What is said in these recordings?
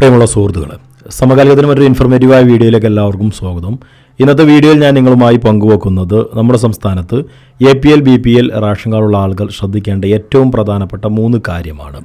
പ്രിയമുള്ള സുഹൃത്തുക്കൾ സമകാലികത്തിനും ഒരു ഇൻഫർമേറ്റീവായ വീഡിയോയിലേക്ക് എല്ലാവർക്കും സ്വാഗതം. ഇന്നത്തെ വീഡിയോയിൽ ഞാൻ നിങ്ങളുമായി പങ്കുവെക്കുന്നത് നമ്മുടെ സംസ്ഥാനത്ത് A P L B P L ration കാർഡുള്ള ആളുകൾ ശ്രദ്ധിക്കേണ്ട ഏറ്റവും പ്രധാനപ്പെട്ട മൂന്ന് കാര്യമാണ്.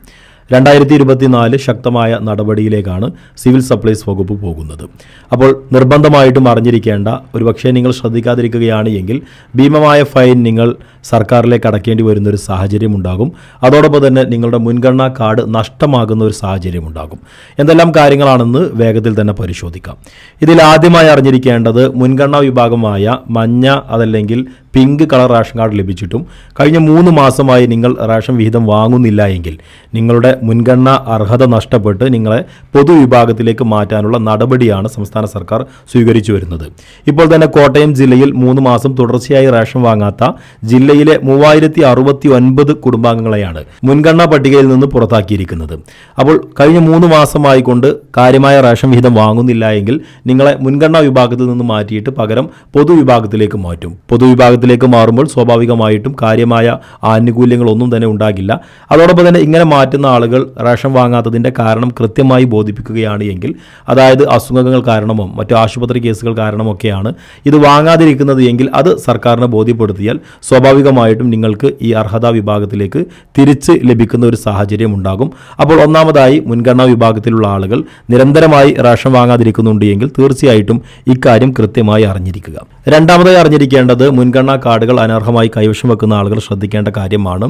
രണ്ടായിരത്തി ഇരുപത്തിനാല് ശക്തമായ നടപടിയിലേക്കാണ് സിവിൽ സപ്ലൈസ് വകുപ്പ് പോകുന്നത്. അപ്പോൾ നിർബന്ധമായിട്ടും അറിഞ്ഞിരിക്കേണ്ട ഒരുപക്ഷെ നിങ്ങൾ ശ്രദ്ധിക്കാതിരിക്കുകയാണ് എങ്കിൽ ഭീമമായ ഫൈൻ നിങ്ങൾ സർക്കാരിലേക്ക് അടക്കേണ്ടി വരുന്ന ഒരു സാഹചര്യം ഉണ്ടാകും അതോടൊപ്പം തന്നെ നിങ്ങളുടെ മുൻഗണനാ കാർഡ് നഷ്ടമാകുന്ന ഒരു സാഹചര്യം ഉണ്ടാകും എന്തെല്ലാം കാര്യങ്ങളാണെന്ന് വേഗത്തിൽ തന്നെ പരിശോധിക്കാം. ഇതിൽ ആദ്യമായി അറിഞ്ഞിരിക്കേണ്ടത് മുൻഗണനാ വിഭാഗമായ മഞ്ഞ അതല്ലെങ്കിൽ പിങ്ക് കളർ റേഷൻ കാർഡ് ലഭിച്ചിട്ടും കഴിഞ്ഞ മൂന്ന് മാസമായി നിങ്ങൾ റേഷൻ വിഹിതം വാങ്ങുന്നില്ല എങ്കിൽ നിങ്ങളുടെ മുൻഗണന അർഹത നഷ്ടപ്പെട്ട് നിങ്ങളെ പൊതുവിഭാഗത്തിലേക്ക് മാറ്റാനുള്ള നടപടിയാണ് സംസ്ഥാന സർക്കാർ സ്വീകരിച്ചു വരുന്നത്. ഇപ്പോൾ തന്നെ കോട്ടയം ജില്ലയിൽ മൂന്ന് മാസം തുടർച്ചയായി റേഷൻ വാങ്ങാത്ത ജില്ലയിലെ മൂവായിരത്തി അറുപത്തി ഒൻപത് കുടുംബാംഗങ്ങളെയാണ് മുൻഗണനാ പട്ടികയിൽ നിന്ന് പുറത്താക്കിയിരിക്കുന്നത്. അപ്പോൾ കഴിഞ്ഞ മൂന്ന് മാസമായി കൊണ്ട് കാര്യമായ റേഷൻ വിഹിതം വാങ്ങുന്നില്ല എങ്കിൽ നിങ്ങളെ മുൻഗണനാ വിഭാഗത്തിൽ നിന്ന് മാറ്റിയിട്ട് പകരം പൊതുവിഭാഗത്തിലേക്ക് മാറ്റും. പൊതുവിഭാഗത്തിലേക്ക് മാറുമ്പോൾ സ്വാഭാവികമായിട്ടും കാര്യമായ ആനുകൂല്യങ്ങളൊന്നും തന്നെ ഉണ്ടാകില്ല. അതോടൊപ്പം തന്നെ ഇങ്ങനെ മാറ്റുന്ന ആളുകൾ റേഷൻ വാങ്ങാത്തതിന്റെ കാരണം കൃത്യമായി ബോധിപ്പിക്കുകയാണ് എങ്കിൽ അതായത് അസുഖങ്ങൾ കാരണമോ മറ്റു ആശുപത്രി കേസുകൾ കാരണമൊക്കെയാണ് ഇത് വാങ്ങാതിരിക്കുന്നത് എങ്കിൽ അത് സർക്കാരിനെ ബോധ്യപ്പെടുത്തിയാൽ സ്വാഭാവികമായിട്ടും നിങ്ങൾക്ക് ഈ അർഹതാ വിഭാഗത്തിലേക്ക് തിരിച്ച് ലഭിക്കുന്ന ഒരു സാഹചര്യം ഉണ്ടാകും. അപ്പോൾ ഒന്നാമതായി മുൻഗണനാ വിഭാഗത്തിലുള്ള ആളുകൾ നിരന്തരമായി റേഷൻ വാങ്ങാതിരിക്കുന്നുണ്ട് എങ്കിൽ തീർച്ചയായിട്ടും ഇക്കാര്യം കൃത്യമായി അറിഞ്ഞിരിക്കുക. രണ്ടാമതായി അറിഞ്ഞിരിക്കേണ്ടത് മുൻഗണനാ കാർഡുകൾ അനർഹമായി കൈവശം വെക്കുന്ന ആളുകൾ ശ്രദ്ധിക്കേണ്ട കാര്യമാണ്.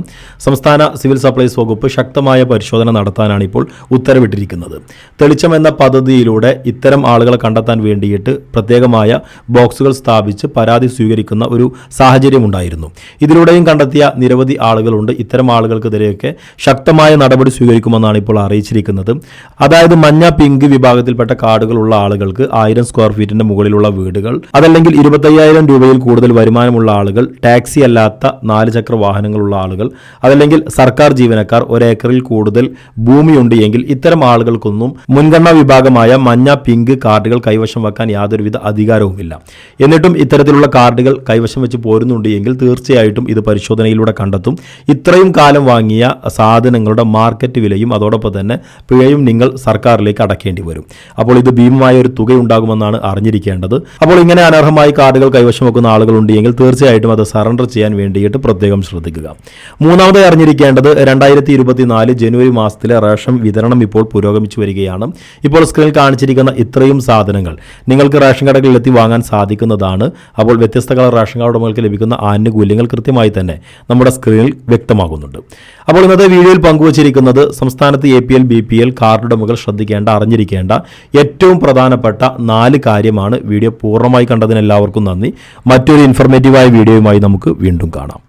സംസ്ഥാന സിവിൽ സപ്ലൈസ് വകുപ്പ് ശക്തമായ പരിശോധന നടത്താനാണ് ഇപ്പോൾ ഉത്തരവിട്ടിരിക്കുന്നത്. തെളിച്ചം എന്ന പദ്ധതിയിലൂടെ ഇത്തരം ആളുകളെ കണ്ടെത്താൻ വേണ്ടിയിട്ട് പ്രത്യേകമായ ബോക്സുകൾ സ്ഥാപിച്ച് പരാതി സ്വീകരിക്കുന്ന ഒരു സാഹചര്യമുണ്ടായിരുന്നു ഇതിലൂടെയും കണ്ടെത്തിയ നിരവധി ആളുകളുണ്ട്. ഇത്തരം ആളുകൾക്കെതിരെയൊക്കെ ശക്തമായ നടപടി സ്വീകരിക്കുമെന്നാണ് ഇപ്പോൾ അറിയിച്ചിരിക്കുന്നത്. അതായത് മഞ്ഞ പിങ്ക് വിഭാഗത്തിൽപ്പെട്ട കാർഡുകളുള്ള ആളുകൾക്ക് ആയിരം സ്ക്വയർ ഫീറ്റിന്റെ മുകളിലുള്ള വീടുകൾ അതല്ലെങ്കിൽ ഇരുപത്തയ്യായിരം രൂപയിൽ കൂടുതൽ വരുമാനമുള്ള ആളുകൾ ടാക്സി അല്ലാത്ത നാല് ചക്ര വാഹനങ്ങളുള്ള ആളുകൾ അതല്ലെങ്കിൽ സർക്കാർ ജീവനക്കാർ ഒരേക്കറിൽ കൂടുതൽ ഭൂമിയുണ്ട് എങ്കിൽ ഇത്തരം ആളുകൾക്കൊന്നും മുൻഗണനാ വിഭാഗമായ മഞ്ഞ പിങ്ക് കാർഡുകൾ കൈവശം വെക്കാൻ യാതൊരുവിധ അധികാരവുമില്ല. എന്നിട്ടും ഇത്തരത്തിലുള്ള കാർഡുകൾ കൈവശം വെച്ച് പോരുന്നുണ്ട് എങ്കിൽ തീർച്ചയായിട്ടും ഇത് പരിശോധനയിലൂടെ കണ്ടെത്തും. ഇത്രയും കാലം വാങ്ങിയ സാധനങ്ങളുടെ മാർക്കറ്റ് വിലയും അതോടൊപ്പം തന്നെ പിഴയും നിങ്ങൾ സർക്കാരിലേക്ക് അടക്കേണ്ടി വരും. അപ്പോൾ ഇത് ഭീമമായ ഒരു തുകയുണ്ടാകുമെന്നാണ് അറിഞ്ഞിരിക്കേണ്ടത്. അപ്പോൾ ഇങ്ങനെ അനർഹമായി കാർഡുകൾ കൈവശം വെക്കുന്ന ആളുകളുണ്ട് എങ്കിൽ തീർച്ചയായിട്ടും അത് സറണ്ടർ ചെയ്യാൻ വേണ്ടിയിട്ട് പ്രത്യേകം ശ്രദ്ധിക്കുക. മൂന്നാമതായി അറിഞ്ഞിരിക്കേണ്ടത് രണ്ടായിരത്തി ഇരുപത്തിനാല് ജനുവരി മാസത്തിലെ റേഷൻ വിതരണം ഇപ്പോൾ പുരോഗമിച്ചു വരികയാണ്. ഇപ്പോൾ സ്ക്രീനിൽ കാണിച്ചിരിക്കുന്ന ഇത്രയും സാധനങ്ങൾ നിങ്ങൾക്ക് റേഷൻ കടകളിൽ എത്തി വാങ്ങാൻ സാധിക്കുന്നതാണ്. അപ്പോൾ വ്യത്യസ്ത കളർ റേഷൻ കാർഡ് ഉടമകൾക്ക് ലഭിക്കുന്ന ആനുകൂല്യങ്ങൾ കൃത്യമായി തന്നെ നമ്മുടെ സ്ക്രീനിൽ വ്യക്തമാകുന്നുണ്ട്. അപ്പോൾ ഇന്നത്തെ വീഡിയോയിൽ പങ്കുവച്ചിരിക്കുന്നത് സംസ്ഥാനത്ത് A P L B P L കാർഡുടമകൾ ശ്രദ്ധിക്കേണ്ട അറിഞ്ഞിരിക്കേണ്ട ഏറ്റവും പ്രധാനപ്പെട്ട നാല് കാര്യമാണ് വീഡിയോ പൂർണമായി കണ്ടതിന് എല്ലാവർക്കും നന്ദി. മറ്റൊരു ഇൻഫർമേറ്റീവായ വീഡിയോയുമായി നമുക്ക് വീണ്ടും കാണാം.